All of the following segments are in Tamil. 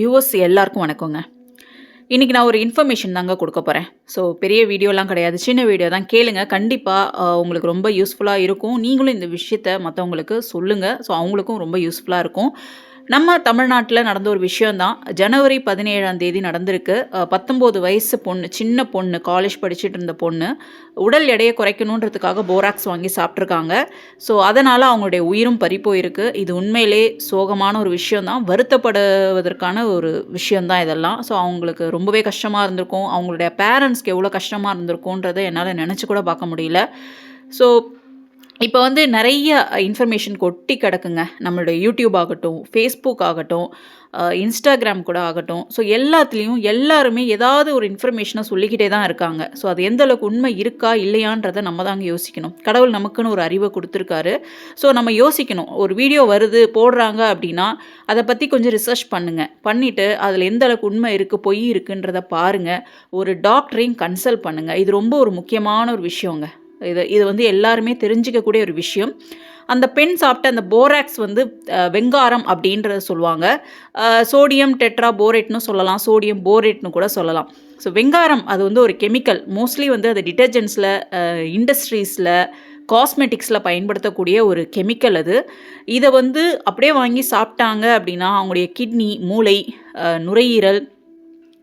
வியூவர்ஸ் எல்லாருக்கும் வணக்கங்க. இன்றைக்கி நான் ஒரு இன்ஃபர்மேஷன் தாங்க கொடுக்க போகிறேன் ஸோ பெரிய வீடியோலாம் கிடையாது. சின்ன வீடியோ தான். கேளுங்க. கண்டிப்பாக உங்களுக்கு ரொம்ப யூஸ்ஃபுல்லாக இருக்கும். நீங்களும் இந்த விஷயத்த மற்றவங்களுக்கு சொல்லுங்கள் ஸோ அவங்களுக்கும் ரொம்ப யூஸ்ஃபுல்லாக இருக்கும். நம்ம தமிழ்நாட்டில் நடந்த ஒரு விஷயந்தான் ஜனவரி பதினேழாம் தேதி நடந்திருக்கு. பத்தொம்போது வயசு பொண்ணு சின்ன பொண்ணு காலேஜ் படிச்சுட்டு இருந்த பொண்ணு உடல் எடையை குறைக்கணுன்றதுக்காக போராக்ஸ் வாங்கி சாப்பிட்ருக்காங்க ஸோ அதனால் அவங்களுடைய உயிரும் பறிப்போயிருக்கு இது உண்மையிலே சோகமான ஒரு விஷயந்தான் வருத்தப்படுவதற்கான ஒரு விஷயந்தான் இதெல்லாம். ஸோ அவங்களுக்கு ரொம்பவே கஷ்டமாக இருந்திருக்கும். அவங்களுடைய பேரண்ட்ஸ்க்கு எவ்வளோ கஷ்டமாக இருந்திருக்கும்ன்றதை என்னால் நினச்சி கூட பார்க்க முடியல. ஸோ இப்போ வந்து நிறைய இன்ஃபர்மேஷன் கொட்டி கிடக்குங்க. நம்மளுடைய யூடியூப் ஆகட்டும் ஃபேஸ்புக் ஆகட்டும் இன்ஸ்டாகிராம் கூட ஆகட்டும். ஸோ எல்லாத்துலேயும் எல்லாருமே ஏதாவது ஒரு இன்ஃபர்மேஷனை சொல்லிக்கிட்டே தான் இருக்காங்க. ஸோ அது எந்த அளவுக்கு உண்மை இருக்கா இல்லையான்றதை நம்ம தாங்க யோசிக்கணும். கடவுள் நமக்குன்னு ஒரு அறிவை கொடுத்துருக்காரு. ஸோ நம்ம யோசிக்கணும். ஒரு வீடியோ வருது போடுறாங்க அப்படின்னா அதை பற்றி கொஞ்சம் ரிசர்ச் பண்ணுங்கள் பண்ணிவிட்டு அதில் எந்த அளவுக்கு உண்மை இருக்குது பொய் இருக்குன்றதை பாருங்கள் ஒரு டாக்டரையும் கன்சல்ட் பண்ணுங்கள் இது ரொம்ப ஒரு முக்கியமான ஒரு விஷயங்க. இது இது வந்து எல்லாருமே தெரிஞ்சிக்கக்கூடிய ஒரு விஷயம். அந்த பெண் சாப்பிட்ட அந்த போராக்ஸ் வந்து வெங்காரம் அப்படின்றத சொல்லுவாங்க. சோடியம் டெட்ரா போரேட்னு சொல்லலாம் சோடியம் போரேட்னு கூட சொல்லலாம். ஸோ வெங்காரம் அது வந்து ஒரு கெமிக்கல். மோஸ்ட்லி வந்து அது டிட்டர்ஜென்ட்ஸில் இண்டஸ்ட்ரீஸில் காஸ்மெட்டிக்ஸில் பயன்படுத்தக்கூடிய ஒரு கெமிக்கல் அது. இதை வந்து அப்படியே வாங்கி சாப்பிட்டாங்க அப்படின்னா அவங்களுடைய கிட்னி மூளை நுரையீரல்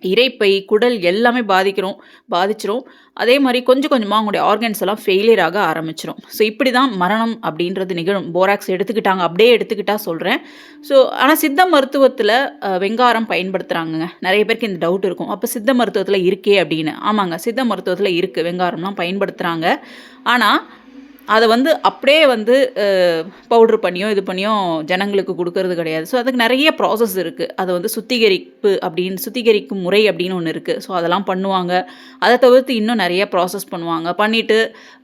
இரைப்பை குடல் எல்லாமே பாதிக்கிறோம் பாதிச்சிரும். அதே மாதிரி கொஞ்சம் கொஞ்சமாக அவங்களுடைய ஆர்கன்ஸ் எல்லாம் ஃபெயிலியர் ஆக ஆரம்பிச்சிரும். ஸோ இப்படி தான் மரணம் அப்படின்றது நிகழும். போராக்ஸ் எடுத்துக்கிட்டாங்க. அப்படியே எடுத்துக்கிட்டா சொல்கிறேன் ஸோ ஆனால் சித்த மருத்துவத்தில் வெங்காரம் பயன்படுத்துகிறாங்கங்க நிறைய பேருக்கு இந்த டவுட் இருக்கும். அப்போ சித்த மருத்துவத்தில் இருக்கே அப்படின்னு. ஆமாங்க சித்த மருத்துவத்தில் இருக்குது வெங்காரம்லாம் பயன்படுத்துகிறாங்க ஆனால் அதை வந்து அப்படியே வந்து பவுட்ரு பண்ணியோ இது பண்ணியோ ஜனங்களுக்கு கொடுக்கறது கிடையாது. ஸோ அதுக்கு நிறைய ப்ராசஸ் இருக்குது அதை வந்து சுத்திகரிப்பு அப்படின்னு சுத்திகரிக்கும் முறை அப்படின்னு ஒன்று இருக்குது ஸோ அதெல்லாம் பண்ணுவாங்க. அதை தவிர்த்து இன்னும் நிறைய ப்ராசஸ் பண்ணுவாங்க. பண்ணிவிட்டு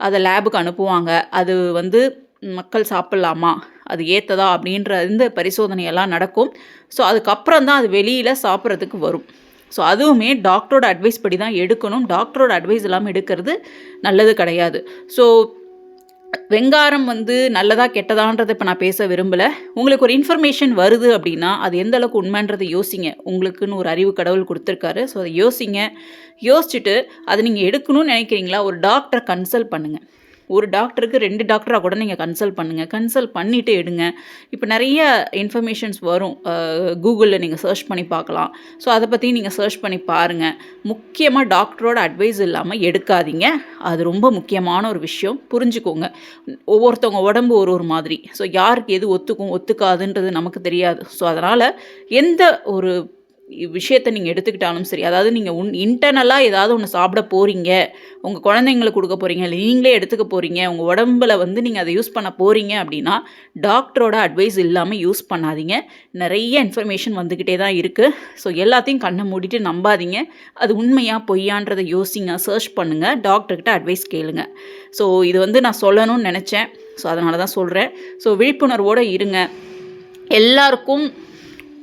அதை லேபுக்கு அனுப்புவாங்க. அது வந்து மக்கள் சாப்பிட்லாமா? அது ஏற்றதா அப்படின்ற இந்த பரிசோதனையெல்லாம் நடக்கும். ஸோ அதுக்கப்புறம் தான் அது வெளியில் சாப்பிட்றதுக்கு வரும். ஸோ அதுவுமே டாக்டரோட அட்வைஸ் படி தான் எடுக்கணும். டாக்டரோட அட்வைஸ் இல்லாமல் எடுக்கிறது நல்லது கிடையாது. ஸோ வெங்காரம் வந்து நல்லதா கெட்டதான்றதை இப்போ நான் பேச விரும்பலை. உங்களுக்கு ஒரு இன்ஃபர்மேஷன் வருது அப்படின்னா அது எந்த அளவுக்கு உண்மைன்றதை யோசிங்க. உங்களுக்குன்னு ஒரு அறிவு கடவுள் கொடுத்துருக்காரு. ஸோ அதை யோசிங்க. யோசிச்சுட்டு அதை நீங்கள் எடுக்கணும்னு நினைக்கிறீங்களா? ஒரு டாக்டரை கன்சல்ட் பண்ணுங்கள் ஒரு டாக்டருக்கு ரெண்டு டாக்டராக கூட நீங்கள் கன்சல்ட் பண்ணுங்கள் கன்சல்ட் பண்ணிவிட்டு எடுங்க. இப்போ நிறைய இன்ஃபர்மேஷன்ஸ் வரும். கூகுளில் நீங்கள் சர்ச் பண்ணி பார்க்கலாம். ஸோ அதை பற்றி நீங்கள் சர்ச் பண்ணி பாருங்கள் முக்கியமாக டாக்டரோட அட்வைஸ் இல்லாமல் எடுக்காதீங்க. அது ரொம்ப முக்கியமான ஒரு விஷயம். புரிஞ்சுக்கோங்க. ஒவ்வொருத்தவங்க உடம்பு ஒரு ஒரு மாதிரி. ஸோ யாருக்கு எது ஒத்துக்கும் ஒத்துக்காதுன்றது நமக்கு தெரியாது. ஸோ அதனால் எந்த ஒரு விஷயத்தை நீங்கள் எடுத்துக்கிட்டாலும் சரி அதாவது நீங்கள் உன் இன்டர்னலாக ஏதாவது ஒன்று சாப்பிட போகிறீங்க உங்கள் குழந்தைங்களுக்கு கொடுக்க போகிறீங்க இல்லை நீங்களே எடுத்துக்க போகிறீங்க உங்கள் உடம்புல வந்து நீங்கள் அதை யூஸ் பண்ண போகிறீங்க அப்படின்னா டாக்டரோட அட்வைஸ் இல்லாமல் யூஸ் பண்ணாதீங்க. நிறைய இன்ஃபர்மேஷன் வந்துக்கிட்டே தான் இருக்குது ஸோ எல்லாத்தையும் கண்ணை மூடிட்டு நம்பாதீங்க. அது உண்மையாக பொய்யான்றதை யோசிங்க சர்ச் பண்ணுங்கள் டாக்டர்கிட்ட அட்வைஸ் கேளுங்க. ஸோ இது வந்து நான் சொல்லணும்னு நினச்சேன். ஸோ அதனால தான் சொல்கிறேன் ஸோ விழிப்புணர்வோடு இருங்க. எல்லாருக்கும்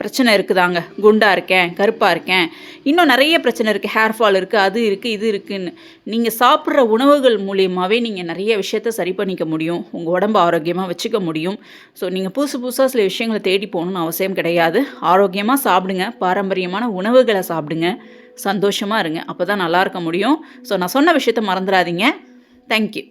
பிரச்சனை இருக்குதாங்க. குண்டாக இருக்கேன் கருப்பாக இருக்கேன். இன்னும் நிறைய பிரச்சனை இருக்குது ஹேர் ஃபால் இருக்குது அது இருக்குது இது இருக்குன்னு. நீங்கள் சாப்பிட்ற உணவுகள் மூலியமாகவே நீங்கள் நிறைய விஷயத்த சரி பண்ணிக்க முடியும். உங்கள் உடம்பு ஆரோக்கியமாக வச்சுக்க முடியும். ஸோ நீங்கள் புதுசு புதுசாக சில விஷயங்களை தேடி போகணும்னு அவசியம் கிடையாது. ஆரோக்கியமாக சாப்பிடுங்க. பாரம்பரியமான உணவுகளை சாப்பிடுங்க. சந்தோஷமாக இருங்க. அப்போ தான் நல்லா இருக்க முடியும். ஸோ நான் சொன்ன விஷயத்த மறந்துடாதீங்க. தேங்க்யூ